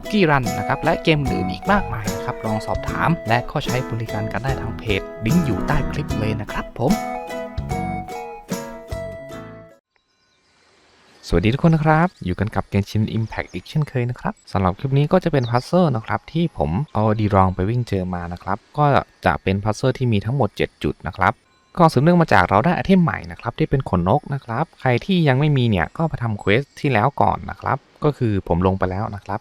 คุกกี้รันนะครับและเกมอื่นอีกมากมายนะครับลองสอบถาม และก็ใช้บริการกันได้ทางเพจลิงก์อยู่ใต้คลิปเลยนะครับผมสวัสดีทุกคนนะครับ อยู่กันกับเกมชิน Impact อีกเช่นเคยนะครับสำหรับคลิปนี้ก็จะเป็นพัซเซอร์นะครับที่ผมเอาดีรองไปวิ่งเจอมานะครับ ก็จะเป็นพัซเซอร์ที่มีทั้งหมด 7 จุดนะครับก็สืบเนื่องมาจากเราได้ไอเทมใหม่นะครับที่เป็นขนนกนะครับ ใครที่ยังไม่มีเนี่ยก็ไปทำเควสที่แล้วก่อนนะครับ ก็คือผมลงไปแล้วนะครับ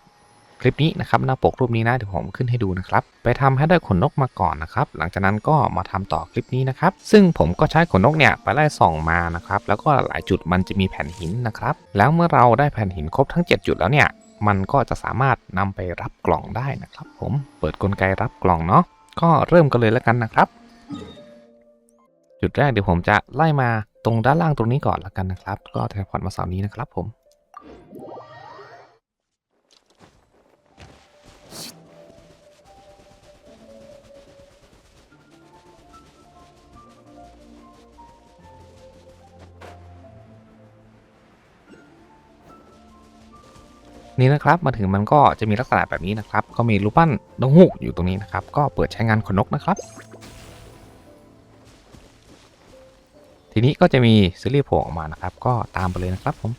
คลิปนี้นะครับหน้าปกรูปนี้นะเดี๋ยวผมขึ้นให้ดูนะครับไปทำให้ได้ขนนกมาก่อนนะครับหลังจากนั้นก็มาทำต่อคลิปนี้นะครับซึ่งผมก็ใช้ขนนกเนี่ยไปไล่ส่องมานะครับแล้วก็หลายจุดมันจะมีแผ่นหินนะครับแล้วเมื่อเราได้แผ่นหินครบทั้ง 7 จุดแล้วเนี่ยมันก็จะสามารถนำไปรับกล่องได้นะครับ ผมเปิดกลไกรับกล่องเนาะก็เริ่มกันเลยแล้วกันนะครับ จุดแรกเดี๋ยวผมจะไล่มาตรงด้านล่างตรงนี้ก่อนแล้วกันนะครับ ก็แทนพอร์ตมาเสาร์นี้นะครับผม นี่นะครับมาถึงมันก็จะมีลักษณะแบบนี้นะครับ ก็มีรูปปั้นนกฮูกอยู่ตรงนี้นะครับ ก็เปิดใช้งานขนนกนะครับ ทีนี้ก็จะมีซีรีส์โผล่ออกมานะครับ ก็ตามไปเลยนะครับผม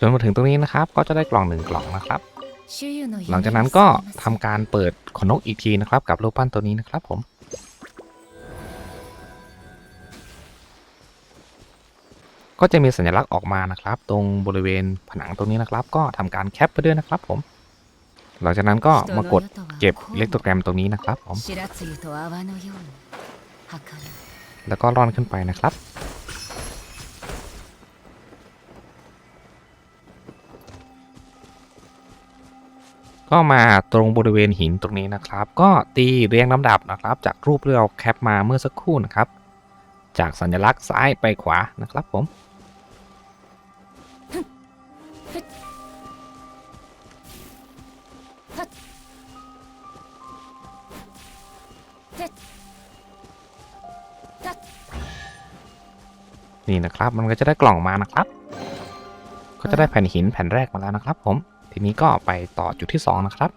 จนมาถึงตรงนี้นะครับ ก็จะได้กล่องหนึ่งกล่องนะครับ หลังจากนั้นก็ทำการเปิดขนกอีกทีนะครับ กับรูปปั้นตัวนี้นะครับผม ก็จะมีสัญลักษณ์ออกมานะครับ ตรงบริเวณผนังตรงนี้นะครับ ก็ทำการแคปไปด้วยนะครับผม หลังจากนั้นก็มากดเก็บเล็กตัวแกรมตรงนี้นะครับผมแล้วก็ร่อนขึ้นไปนะครับ ก็มาตรงบริเวณหินตรงนี้นะครับ ก็ตีเรียงลำดับนะครับ จากรูปที่เราแคปมาเมื่อสักครู่นะครับ จากสัญลักษณ์ซ้ายไปขวานะครับผมนี่นะครับมันก็จะได้กล่องมานะครับ ก็จะได้แผ่นหินแผ่นแรกมาแล้วนะครับผม ทีนี้ก็ไปต่อจุดที่สองนะครับ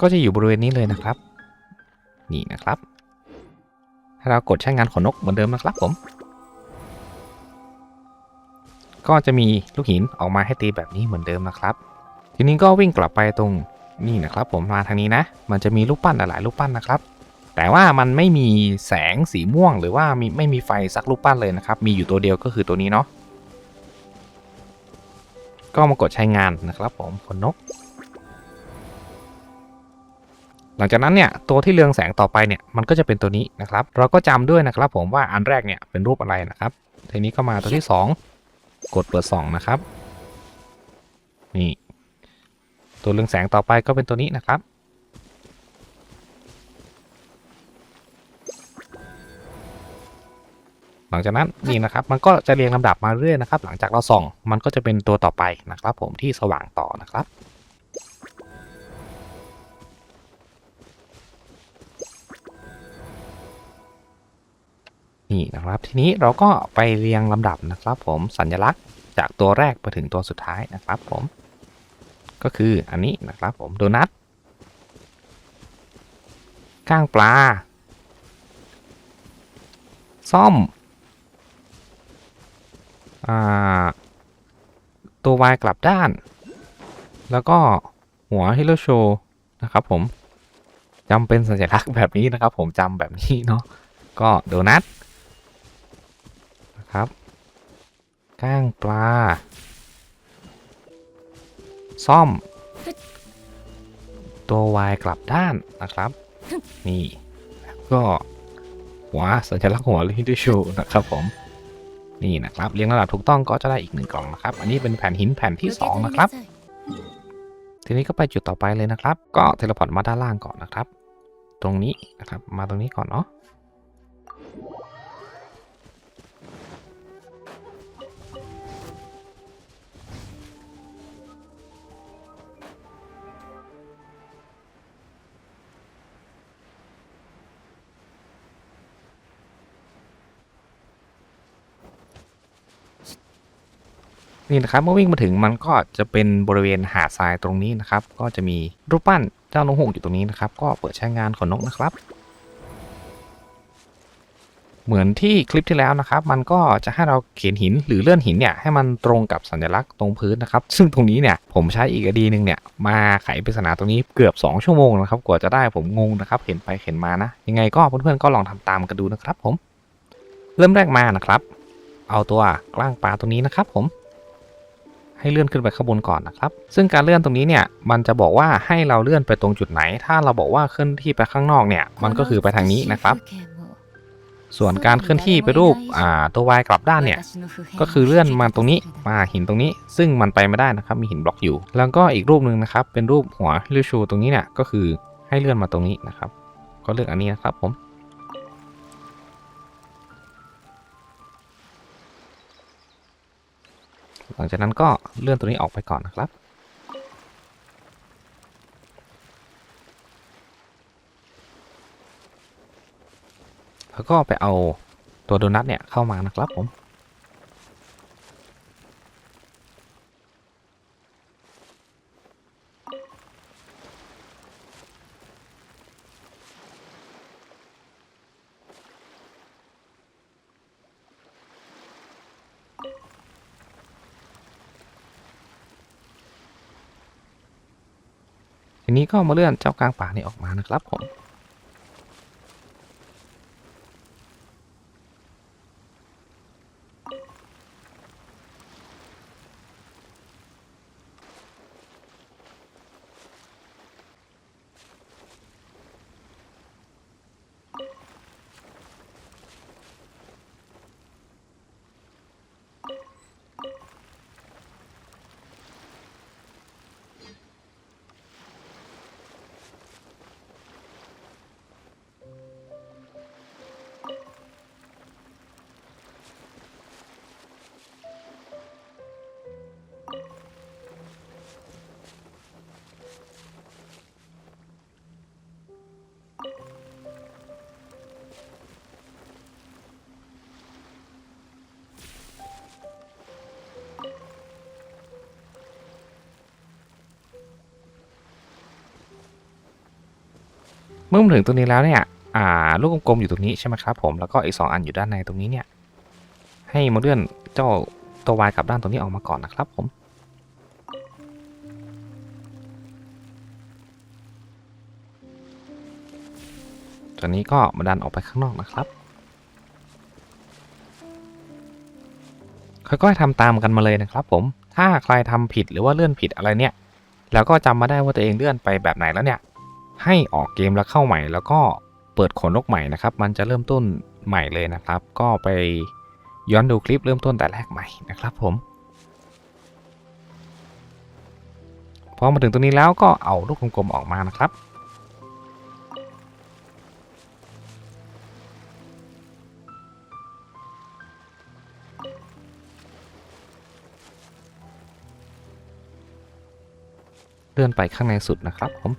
ก็จะอยู่บริเวณนี้เลยนะครับ นี่นะครับให้เรากดใช้งานขนนกเหมือนเดิมนะครับผม ก็จะมีลูกหินออกมาให้ตีแบบนี้เหมือนเดิมนะครับ ทีนี้ก็วิ่งกลับไปตรงนี่นะครับ ผมมาทางนี้นะ มันจะมีลูกปั้นหลายลูกปั้นนะครับ แต่ว่ามันไม่มีแสงสีม่วง หรือว่ามีไม่มีไฟสักลูกปั้นเลยนะครับ มีอยู่ตัวเดียวก็คือตัวนี้เนาะก็มากดใช้งานนะครับ ผมขนนก หลังจากนั้นเนี่ยตัวที่เรืองแสงต่อไปเนี่ยมันก็จะเป็นตัวนี้นะครับ เราก็จำด้วยนะครับ ผมว่าอันแรกเนี่ยเป็นรูปอะไรนะครับทีนี้ก็มาตัวที่ 2 กดเบอร์สองนะครับ นี่ ตัวเรืองแสงต่อไปก็เป็นตัวนี้นะครับ หลังจากนั้นนี่นะครับมันก็จะเรียงลำดับมาเรื่อยนะครับ หลังจากเราส่องมันก็จะเป็นตัวต่อไปนะครับ ผมที่สว่างต่อนะครับ นี่นะครับ ทีนี้เราก็ไปเรียงลำดับนะครับ ผมสัญลักษณ์จากตัวแรกไปถึงตัวสุดท้ายนะครับ ผม ก็คืออันนี้นะครับผมโดนัทก้างปลาซ่อมอตัววายกลับด้าน แล้วก็หัวฮิโรโชนะครับผมจำเป็นสัญลักษณ์แบบนี้นะครับผมจำแบบนี้เนาะก็โดนัท ครับ ก้างปลา ซ่อม ตัววายกลับด้านนะครับ นี่ก็หัวสัญลักษณ์หัวลิทิชูนะครับผม นี่นะครับ เรียงลำดับถูกต้องก็จะได้อีกหนึ่งกล่องนะครับ อันนี้เป็นแผ่นหินแผ่นที่สองนะครับ ทีนี้ก็ไปจุดต่อไปเลยนะครับ ก็เทเลพอร์ตมาด้านล่างก่อนนะครับ ตรงนี้นะครับ มาตรงนี้ก่อนเนาะ นี่นะครับเมื่อวิ่งมาถึงมันก็จะเป็นบริเวณหาดทรายตรงนี้นะครับ ก็จะมีรูปปั้นเจ้านกหงส์อยู่ตรงนี้นะครับ ก็เปิดใช้งานของนกนะครับ เหมือนที่คลิปที่แล้วนะครับ มันก็จะให้เราเขียนหินหรือเลื่อนหินเนี่ยให้มันตรงกับสัญลักษณ์ตรงพื้นนะครับ ซึ่งตรงนี้เนี่ยผมใช้อีกอดีหนึ่งเนี่ยมาไขปริศนาตรงนี้เกือบ 2 ชั่วโมงนะครับ กว่าจะได้ผมงงนะครับ เห็นไปเห็นมานะ ยังไงก็เพื่อนๆก็ลองทำตามกันดูนะครับ ผม เริ่มแรกมานะครับ เอาตัวกล้างปลาตรงนี้นะครับ ผม ให้เลื่อนขึ้นไปข้างบนก่อนนะครับ ซึ่งการเลื่อนตรงนี้เนี่ยมันจะบอกว่าให้เราเลื่อนไปตรงจุดไหน ถ้าเราบอกว่าเคลื่อนที่ไปข้างนอกเนี่ยมันก็คือไปทางนี้นะครับ ส่วนการเคลื่อนที่ไปรูปตัววายกลับด้านเนี่ยก็คือเลื่อนมาตรงนี้มาหินตรงนี้ ซึ่งมันไปไม่ได้นะครับมีหินบล็อกอยู่ แล้วก็อีกรูปหนึ่งนะครับเป็นรูปหัวลิชูตรงนี้เนี่ยก็คือให้เลื่อนมาตรงนี้นะครับ ก็เลือกอันนี้นะครับผม ลังจากนั้นก็เลื่อนตัวนี้ออกไปก่อนนะครับ แล้วก็ไปเอาตัวโดนัทเนี่ยเข้ามานะครับผม ก็มาเลื่อนเจ้ากลางป่านี่ออกมานะครับผม มื่อมาถึงตรงนี้แล้วเนี่ย อ่า ลูกกลมๆอยู่ตรงนี้ใช่ไหมครับ ผม แล้วก็อีก 2 อันอยู่ด้านในตรงนี้เนี่ย ให้มาเลื่อนเจ้าตัววายกลับด้านตรงนี้ออกมาก่อนนะครับผม ตัวนี้ก็มาดันออกไปข้างนอกนะครับ ค่อยๆทำตามกันมาเลยนะครับ ผม ถ้าใครทำผิดหรือว่าเลื่อนผิดอะไรเนี่ย แล้วก็จำมาได้ว่าตัวเองเลื่อนไปแบบไหนแล้วเนี่ย ให้ออกเกมแล้วเข้าใหม่ แล้วก็เปิดขนนกใหม่นะครับ มันจะเริ่มต้นใหม่เลยนะครับ ก็ไปย้อนดูคลิปเริ่มต้นแต่แรกใหม่นะครับผมพอมาถึงตรงนี้แล้วก็เอาลูกกลมๆออกมานะครับ เลื่อนไปข้างในสุดนะครับผม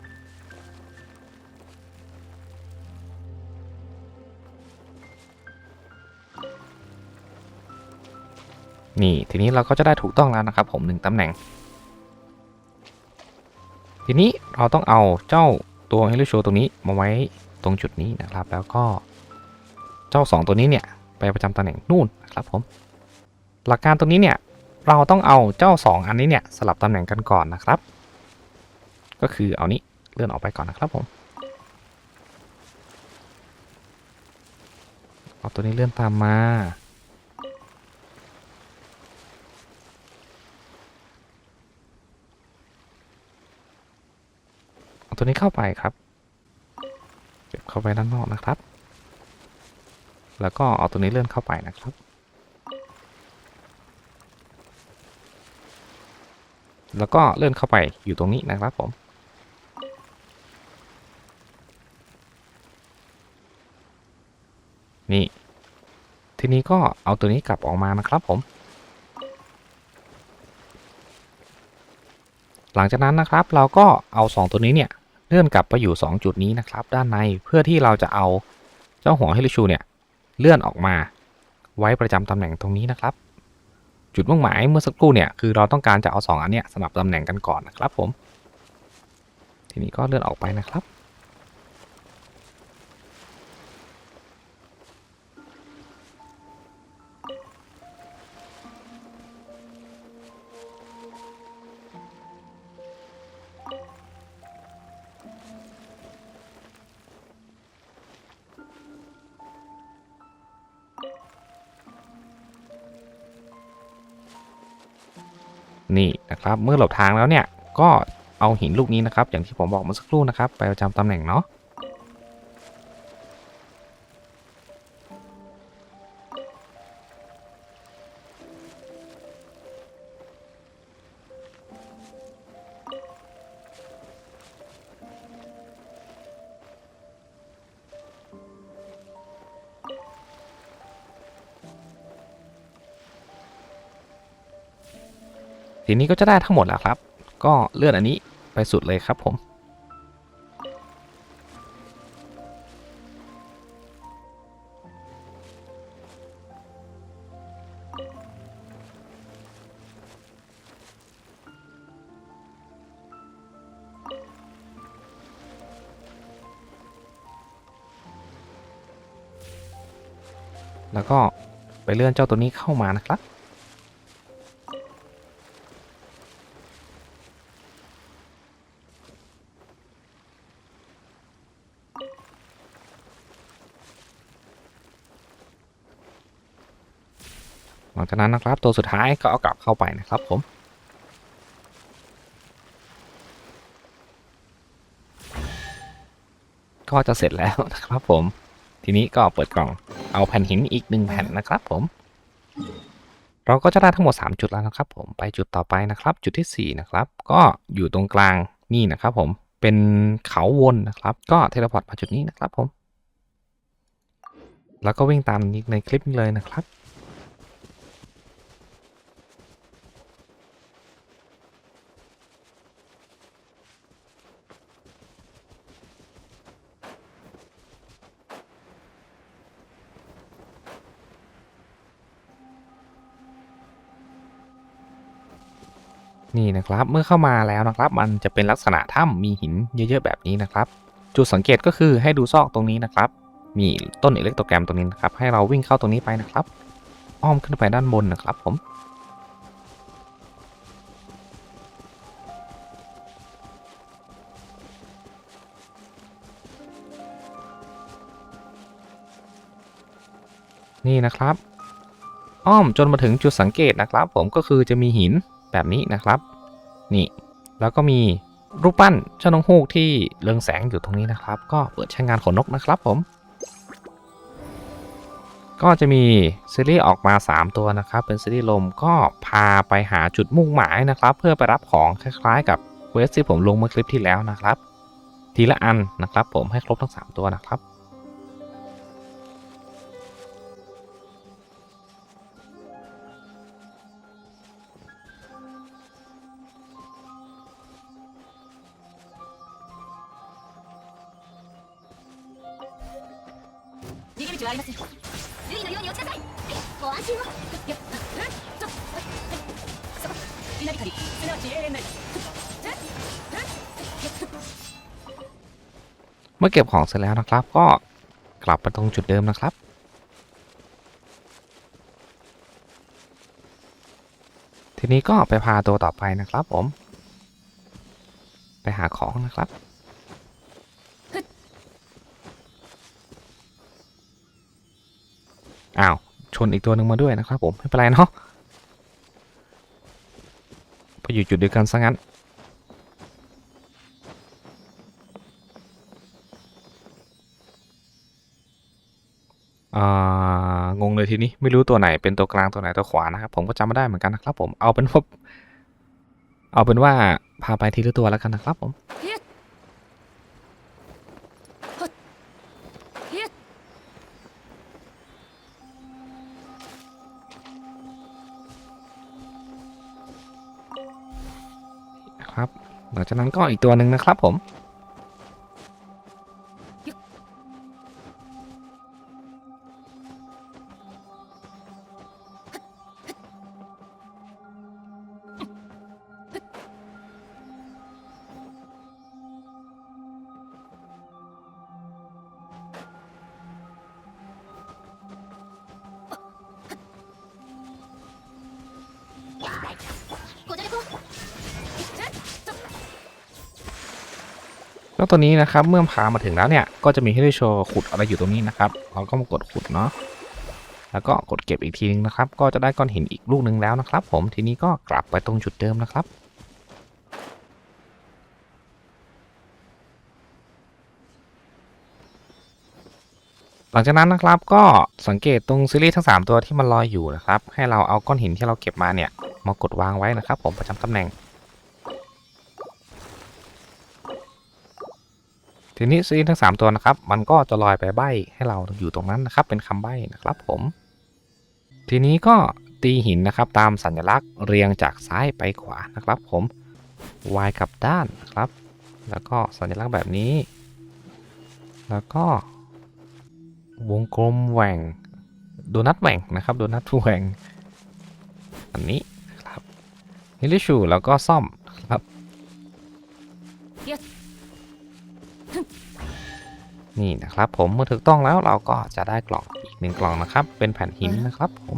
นี่ทีนี้เราก็จะได้ถูกต้องแล้วนะครับผมหนึ่งตำแหน่ง ทีนี้เราต้องเอาเจ้าตัวเฮลิโชตรงนี้มาไว้ตรงจุดนี้นะครับ แล้วก็เจ้า 2 ตัวนี้เนี่ยไปประจำตำแหน่งนู่นนะครับผมหลักการตรงนี้เนี่ยเราต้องเอาเจ้า 2 อันนี้เนี่ยสลับตำแหน่งกันก่อนนะครับ ก็คือเอานี้เลื่อนออกไปก่อนนะครับผมเอาตัวนี้เลื่อนตามมา เอาตัวนี้เข้าไปครับเก็บเข้าไปด้านนอกนะครับ แล้วก็เอาตัวนี้เลื่อนเข้าไปนะครับ แล้วก็เลื่อนเข้าไปอยู่ตรงนี้นะครับผมนี่ทีนี้ก็เอาตัวนี้กลับออกมานะครับผม หลังจากนั้นนะครับเราก็เอา 2 ตัวนี้เนี่ย เลื่อนกลับไปอยู่ 2 จุดนี้นะครับ ด้านในเพื่อที่เราจะเอาเจ้าหัวเฮลิชูเนี่ยเลื่อนออกมาไว้ประจำตำแหน่งตรงนี้นะครับ จุดมุ่งหมายเมื่อสักครู่เนี่ยคือเราต้องการจะเอา 2 อันเนี้ยสลับตำแหน่งกันก่อนนะครับผม ทีนี้ก็เลื่อนออกไปนะครับ นี่นะครับ เมื่อหลบทางแล้วเนี่ยก็เอาหินลูกนี้นะครับ อย่างที่ผมบอกเมื่อสักครู่นะครับ ไปประจำตำแหน่งเนาะ ทีนี้ก็จะได้ทั้งหมดแล้วครับ ก็เลื่อนอันนี้ไปสุดเลยครับผม แล้วก็ไปเลื่อนเจ้าตัวนี้เข้ามานะครับ ลังจากนั้นนะครับ ตัวสุดท้ายก็เอากลับเข้าไปนะครับผมก็จะเสร็จแล้วนะครับผม ทีนี้ก็เปิดกล่องเอาแผ่นหินอีกหนึ่งแผ่นนะครับผม เราก็จะได้ทั้งหมด 3 จุดแล้วนะครับ ผมไปจุดต่อไปนะครับ จุดทีสี่4 นะครับ ก็อยู่ตรงกลางนี่นะครับผมเป็นเขาวนนะครับ ก็เทเลพอร์ตมาจุดนี้นะครับผม แล้วก็วิ่งตามในคลิปนี้เลยนะครับ นะครับ เมื่อเข้ามาแล้วนะครับ มันจะเป็นลักษณะถ้ำมีหินเยอะๆแบบนี้นะครับ จุดสังเกตก็คือให้ดูซอกตรงนี้นะครับ มีต้นอิเล็กโตรแกรมตรงนี้นะครับ ให้เราวิ่งเข้าตรงนี้ไปนะครับ อ้อมขึ้นไปด้านบนนะครับผมนี่นะครับ อ้อมจนมาถึงจุดสังเกตนะครับ ผมก็คือจะมีหินแบบนี้นะครับ นี่ แล้วก็มีรูปปั้นเจ้าน้องฮูกที่เรืองแสงอยู่ตรงนี้นะครับ ก็เปิดใช้งานขนนกนะครับผม ก็จะมีซีรีส์ออกมา 3 ตัวนะครับ เป็นซีรีส์ลมก็พาไปหาจุดมุ่งหมายนะครับ เพื่อไปรับของคล้ายๆ กับเวสที่ผมลงเมื่อคลิปที่แล้วนะครับ ทีละอันนะครับผมให้ครบทั้ง 3 ตัวนะครับ เมื่อเก็บของเสร็จแล้วนะครับ ก็กลับไปตรงจุดเดิมนะครับ ทีนี้ก็ไปพาตัวต่อไปนะครับผม ไปหาของนะครับอ้าวชนอีกตัวหนึ่งมาด้วยนะครับผม ไม่เป็นไรเนาะไปอยู่จุดเดียวกันซะงั้น เลยทีนี้ไม่รู้ตัวไหนเป็นตัวกลางตัวไหนตัวขวานะครับ ผมก็จำไม่ได้เหมือนกันนะครับ ผมเอาเป็นว่าเอาเป็นว่าพาไปทีละตัวแล้วกันนะครับผมครับหลังจากนั้นก็อีกตัวหนึ่งนะครับผม ตัวนี้นะครับเมื่อพามาถึงแล้วเนี่ยก็จะมีให้ได้โชว์ขุดอะไรอยู่ตรงนี้นะครับเราก็มากดขุดเนาะแล้วก็กดเก็บอีกทีนึงนะครับ ก็จะได้ก้อนหินอีกลูกหนึ่งแล้วนะครับ ผมทีนี้ก็กลับไปตรงจุดเดิมนะครับหลังจากนั้นนะครับก็สังเกตตรงซีรีส์ทั้ง 3 ตัวที่มันลอยอยู่นะครับ ให้เราเอาก้อนหินที่เราเก็บมาเนี่ยมากดวางไว้นะครับ ผมประจำตำแหน่ง ทีนี้ซีรีส์ทั้ง 3 ตัวนะครับ มันก็จะลอยไปใบให้เราอยู่ตรงนั้นนะครับ เป็นคำใบ้นะครับผม ทีนี้ก็ตีหินนะครับตามสัญลักษณ์เรียงจากซ้ายไปขวานะครับ ผม y กลับด้านนะครับ แล้วก็สัญลักษณ์แบบนี้ แล้วก็ วงกลมแหว่งโดนัทแหว่งนะครับโดนัทแหว่งอันนี้นะครับฮิลิชูแล้วก็ซ่อม นี่นะครับผมเมื่อถูกต้องแล้วเราก็จะได้กล่องอีกหนึ่งกล่องนะครับ เป็นแผ่นหินนะครับผม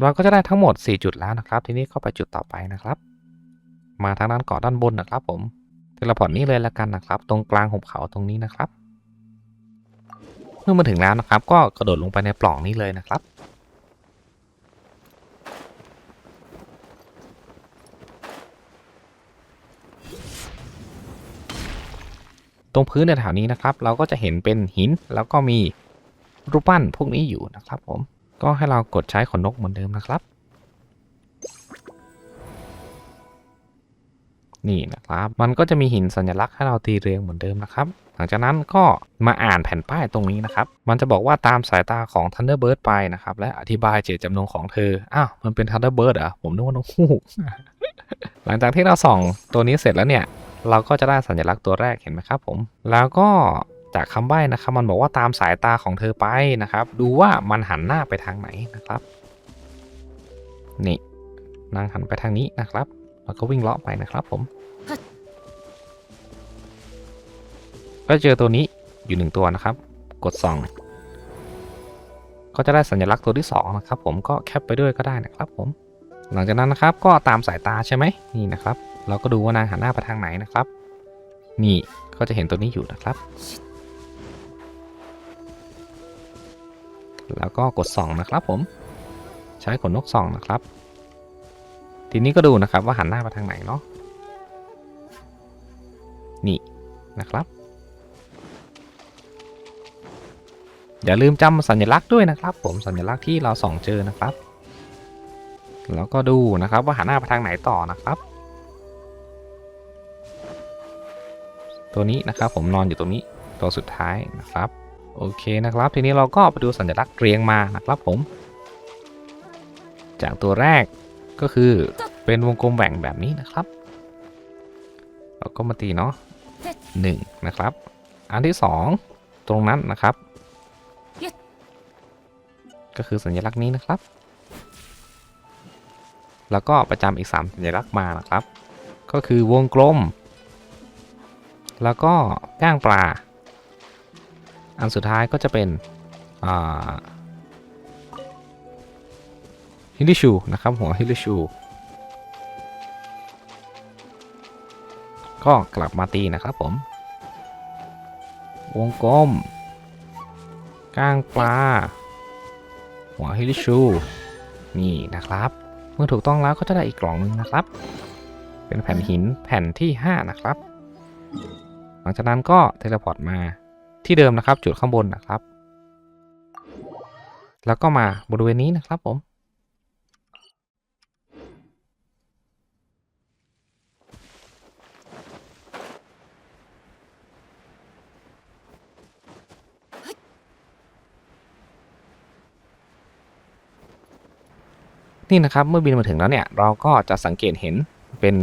เราก็จะได้ทั้งหมด 4 จุดแล้วนะครับ ทีนี้เข้าไปจุดต่อไปนะครับ มาทางด้านเกาะด้านบนนะครับ ผมเทเลพอร์ตนี้เลยละกันนะครับ ตรงกลางหุบเขาตรงนี้นะครับ เมื่อมาถึงแล้วนะครับ ก็กระโดดลงไปในปล่องนี้เลยนะครับ ตรงพื้นในแถวนี้นะครับ เราก็จะเห็นเป็นหินแล้วก็มีรูปปั้นพวกนี้อยู่นะครับ ผมก็ให้เรากดใช้ขนนกเหมือนเดิมนะครับ นี่นะครับ มันก็จะมีหินสัญลักษณ์ให้เราตีเรียงเหมือนเดิมนะครับ หลังจากนั้นก็มาอ่านแผ่นป้ายตรงนี้นะครับ มันจะบอกว่าตามสายตาของ Thunderbird ไปนะครับ และอธิบายเจตจำนงของเธอ อ้าว มันเป็น Thunderbird เหรอผมนึกว่านกฮูกหลังจากที่เราส่องตัวนี้เสร็จแล้วเนี่ย เราก็จะได้สัญลักษณ์ตัวแรกเห็นไหมครับผม แล้วก็จากคำใบ้นะครับมันบอกว่าตามสายตาของเธอไปนะครับ ดูว่ามันหันหน้าไปทางไหนนะครับ นี่นางหันไปทางนี้นะครับ แล้วก็วิ่งเลาะไปนะครับผม ก็เจอตัวนี้อยู่หนึ่งตัวนะครับ กดส่อง ก็จะได้สัญลักษณ์ตัวที่สองนะครับผมก็แคปไปด้วยก็ได้นะครับผม หลังจากนั้นนะครับก็ตามสายตาใช่ไหมนี่นะครับ เราก็ดูว่านางหันหน้าไปทางไหนนะครับ นี่ก็จะเห็นตัวนี้อยู่นะครับ แล้วก็กดส่องนะครับผม ใช้ขนนกส่องนะครับ ทีนี้ก็ดูนะครับว่าหันหน้าไปทางไหนเนาะ นี่นะครับ อย่าลืมจำสัญลักษณ์ด้วยนะครับ ผมสัญลักษณ์ที่เราส่องเจอนะครับ แล้วก็ดูนะครับว่าหันหน้าไปทางไหนต่อนะครับ ตัวนี้นะครับผมนอนอยู่ตรงนี้ตัวสุดท้ายนะครับ โอเคนะครับ ทีนี้เราก็ไปดูสัญลักษณ์เรียงมานะครับผม จากตัวแรกก็คือเป็นวงกลมแหว่งแบบนี้นะครับเราก็มาตีเนาะหนึ่งนะครับ อันที่สองตรงนั้นนะครับ ก็คือสัญลักษณ์นี้นะครับ แล้วก็ประจำอีก 3 สัญลักษณ์มานะครับ ก็คือวงกลม แล้วก็ก้างปลา อันสุดท้ายก็จะเป็นฮิลิชูนะครับหัวฮิลิชู ก็กลับมาตีนะครับผม วงกลม ก้างปลา หัวฮิริชู นี่นะครับ เมื่อถูกต้องแล้วก็จะได้อีกกล่องหนึงนะครับ เป็นแผ่นหินแผ่นที่ 5 นะครับ หลังจากนั้นก็เทเลพอร์ตมาที่เดิมนะครับ จุดข้างบนนะครับ แล้วก็มาบริเวณนี้นะครับผม นี่นะครับเมื่อบินมาถึงแล้วเนี่ย เราก็จะสังเกตเห็นเป็น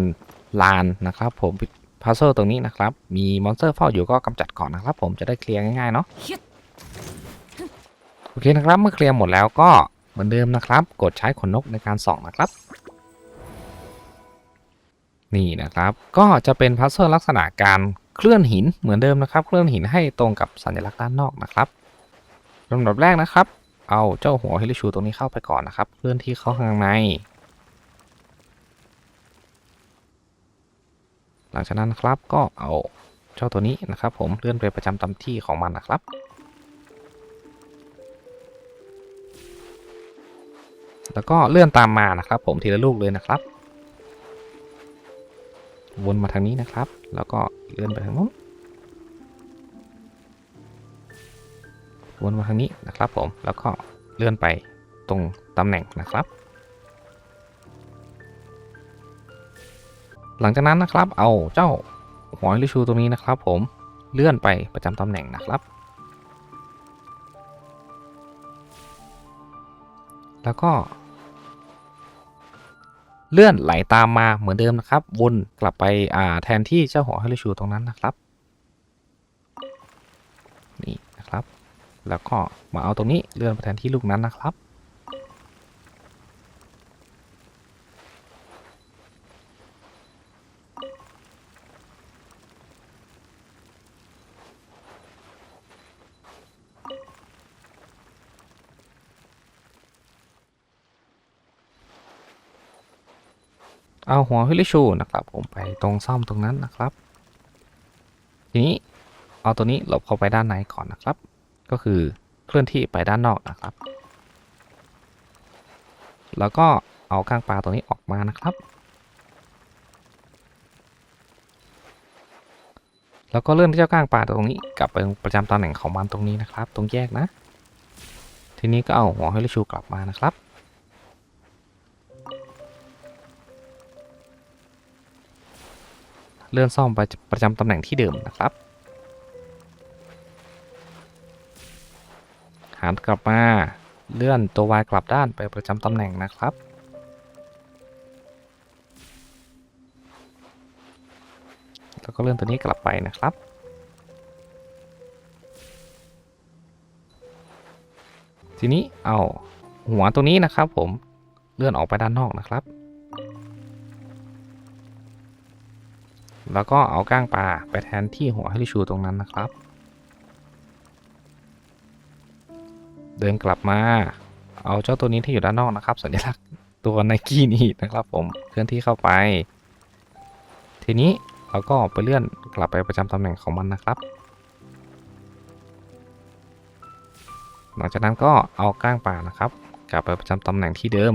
ลานนะครับผม พัซเซิลตรงนี้นะครับ มีมอนสเตอร์เฝ้าอยู่ก็กำจัดก่อนนะครับ ผมจะได้เคลียร์ง่ายๆเนาะโอเคนะครับเมื่อเคลียร์หมดแล้วก็เหมือนเดิมนะครับ กดใช้ขนนกในการส่องนะครับ นี่นะครับ ก็จะเป็นพัซเซิลลักษณะการเคลื่อนหินเหมือนเดิมนะครับ เคลื่อนหินให้ตรงกับสัญลักษณ์ด้านนอกนะครับลำดับแรกนะครับ เอาเจ้าหัวเฮลิชูตรงนี้เข้าไปก่อนนะครับ เคลื่อนที่เข้าข้างใน หลังจากนั้นครับก็เอาเจ้าตัวนี้นะครับ ผมเลื่อนไปประจำตำที่ของมันนะครับแล้วก็เลื่อนตามมานะครับ ผมทีละลูกเลยนะครับ วนมาทางนี้นะครับ แล้วก็เลื่อนไปทางนู้นวนมาทางนี้นะครับ ผมแล้วก็เลื่อนไปตรงตำแหน่งนะครับ หลังจากนั้นนะครับ เอาเจ้าหัวลิชูตรงนี้นะครับ ผมเลื่อนไปประจำตำแหน่งนะครับ แล้วก็ เลื่อนไหลตามมาเหมือนเดิมนะครับ วนกลับไปอ่าแทนที่เจ้าหัวลิชูตรงนั้นนะครับ นี่นะครับ แล้วก็มาเอาตรงนี้เลื่อนไปแทนที่ลูกนั้นนะครับ เอาหัวฮิลิชูนะครับ ผมไปตรงซ่อมตรงนั้นนะครับ ทีนี้เอาตัวนี้หลบเข้าไปด้านในก่อนนะครับ ก็คือเคลื่อนที่ไปด้านนอกนะครับ แล้วก็เอาก้างปลาตัวนี้ออกมานะครับ แล้วก็เลื่อนเจ้าก้างปลาตัวนี้กลับไปประจำตำแหน่งของมันตรงนี้นะครับ ตรงแยกนะ ทีนี้ก็เอาหัวฮิลิชูกลับมานะครับ เลื่อนซ่อมไปประจำตำแหน่งที่เดิมนะครับหันกลับมาเลื่อนตัว Y กลับด้านไปประจำตำแหน่งนะครับ แล้วก็เลื่อนตัวนี้กลับไปนะครับ ทีนี้เอาหัวตัวนี้นะครับผมเลื่อนออกไปด้านนอกนะครับ แล้วก็เอาก้างปลาไปแทนที่หัวให้ลิชูตรงนั้นนะครับ เดินกลับมา เอาเจ้าตัวนี้ที่อยู่ด้านนอกนะครับ สัญลักษณ์ตัวไนกี้นี่นะครับผมเคลื่อนที่เข้าไป ทีนี้เราก็ไปเลื่อนกลับไปประจำตำแหน่งของมันนะครับ หลังจากนั้นก็เอาก้างปลานะครับ กลับไปประจำตำแหน่งที่เดิม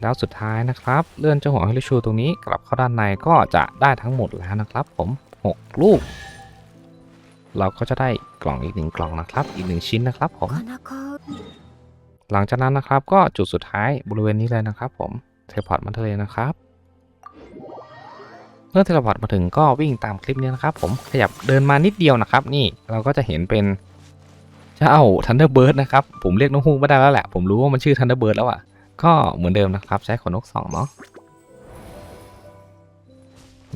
แล้วสุดท้ายนะครับ เลื่อนเจ้าหัวฮิลิชูตรงนี้กลับเข้าด้านในก็จะได้ทั้งหมดแล้วนะครับ ผม 6 ลูก เราก็จะได้กล่องอีกหนึ่งกล่องนะครับ อีกหนึ่งชิ้นนะครับผม หลังจากนั้นนะครับก็จุดสุดท้ายบริเวณนี้เลยนะครับ ผมเทพอร์ตมาทะเลนะครับเมื่อเทเลพอร์ตมาถึงก็วิ่งตามคลิปนี้นะครับ ผมขยับเดินมานิดเดียวนะครับ นี่เราก็จะเห็นเป็นเจ้าทันเดอร์เบิร์ดนะครับ ผมเรียกน้องฮูกไม่ได้แล้วแหละ ผมรู้ว่ามันชื่อทันเดอร์เบิร์ดแล้วอะ่ะ ก็เหมือนเดิมนะครับใช้ขนนกสองเนาะ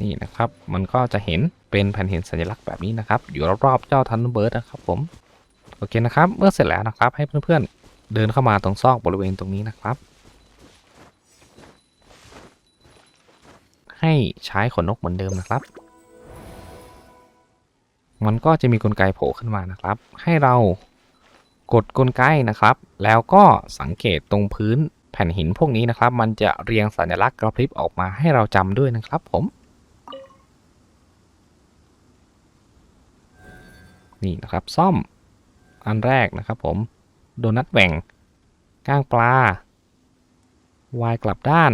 นี่นะครับ มันก็จะเห็นเป็นแผ่นเห็นสัญลักษณ์แบบนี้นะครับ อยู่รอบๆเจ้า Thunderbird นะครับผม โอเคนะครับ เมื่อเสร็จแล้วนะครับ ให้เพื่อนๆเดินเข้ามาตรงซอกบริเวณตรงนี้นะครับ ให้ใช้ขนนกเหมือนเดิมนะครับ มันก็จะมีกลไกโผล่ขึ้นมานะครับ ให้เรากดกลไกนะครับ แล้วก็สังเกตตรงพื้น แผ่นหินพวกนี้นะครับ มันจะเรียงสัญลักษณ์กระพริบออกมาให้เราจำด้วยนะครับผม นี่นะครับซ่อมอันแรกนะครับผม โดนัทแหว่งก้างปลาวายกลับด้าน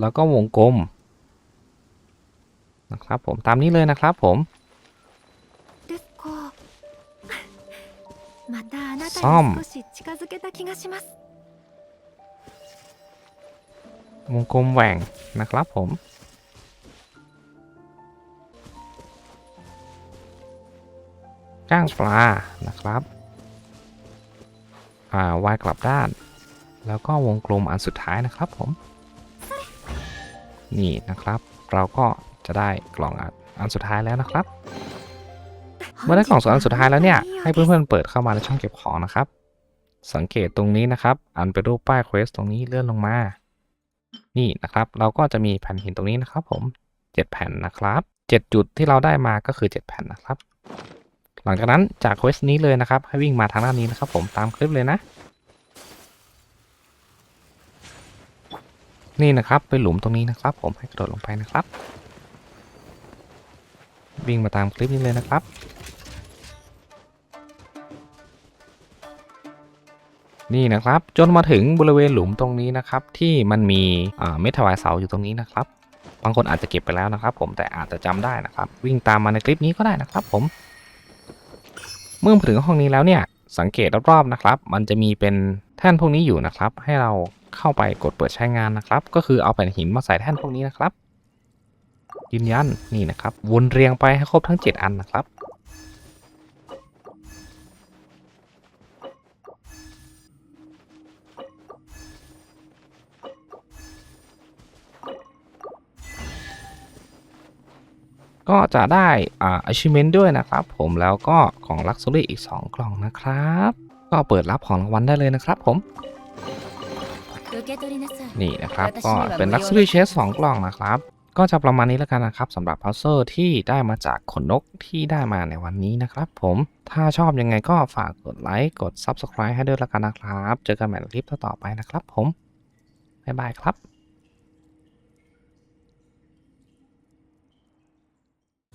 แล้วก็วงกลมนะครับผมตามนี้เลยนะครับผมซ่อม วงกลมแหว่งนะครับผมก้างปลานะครับอ่าวายกลับด้าน แล้วก็วงกลมอันสุดท้ายนะครับผม นี่นะครับ เราก็จะได้กล่องอันสุดท้ายแล้วนะครับ เมื่อได้กล่องอันสุดท้ายแล้วเนี่ย ให้เพื่อนๆเปิดเข้ามาในช่องเก็บของนะครับ สังเกตตรงนี้นะครับ อันเป็นรูปป้ายเควสตรงนี้เลื่อนลงมา นี่นะครับ เราก็จะมีแผ่นหินตรงนี้นะครับ ผม 7 แผ่นนะครับ 7 จุดที่เราได้มาก็คือ 7 แผ่นนะครับ หลังจากนั้นจากเควสนี้เลยนะครับ ให้วิ่งมาทางด้านนี้นะครับ ผมตามคลิปเลยนะ นี่นะครับเป็นหลุมตรงนี้นะครับ ผมให้กระโดดลงไปนะครับ วิ่งมาตามคลิปนี้เลยนะครับ นี่นะครับจนมาถึงบริเวณหลุมตรงนี้นะครับที่มันมีเม็ดถวายเสาอยู่ตรงนี้นะครับบางคนอาจจะเก็บไปแล้วนะครับ ผมแต่อาจจะจำได้นะครับ วิ่งตามมาในคลิปนี้ก็ได้นะครับ ผม เมื่อมาถึงห้องนี้แล้วเนี่ย สังเกตรอบๆนะครับ มันจะมีเป็นแท่นพวกนี้อยู่นะครับ ให้เราเข้าไปกดเปิดใช้งานนะครับ ก็คือเอาแผ่นหินมาใส่แท่นพวกนี้นะครับยืนยันนี่นะครับวนเรียงไปให้ครบทั้ง 7 อันนะครับ ก็จะได้อ่า achievement ด้วยนะครับ ผมแล้วก็ของ Luxury อีก 2 กล่องนะครับ ก็เปิดรับของรางวัลได้เลยนะครับผม นี่นะครับ ก็เป็น Luxury Chest 2กล่องนะครับ ก็จะประมาณนี้แล้วกันนะครับสำหรับพาวเซอร์ที่ได้มาจากขนนกที่ได้มาในวันนี้นะครับ ผมถ้าชอบยังไงก็ฝากกดไลค์กด Subscribe ให้ด้วยแล้วกันนะครับ เจอกันใหม่คลิปต่อๆไปนะครับ ผมบ๊ายบายครับ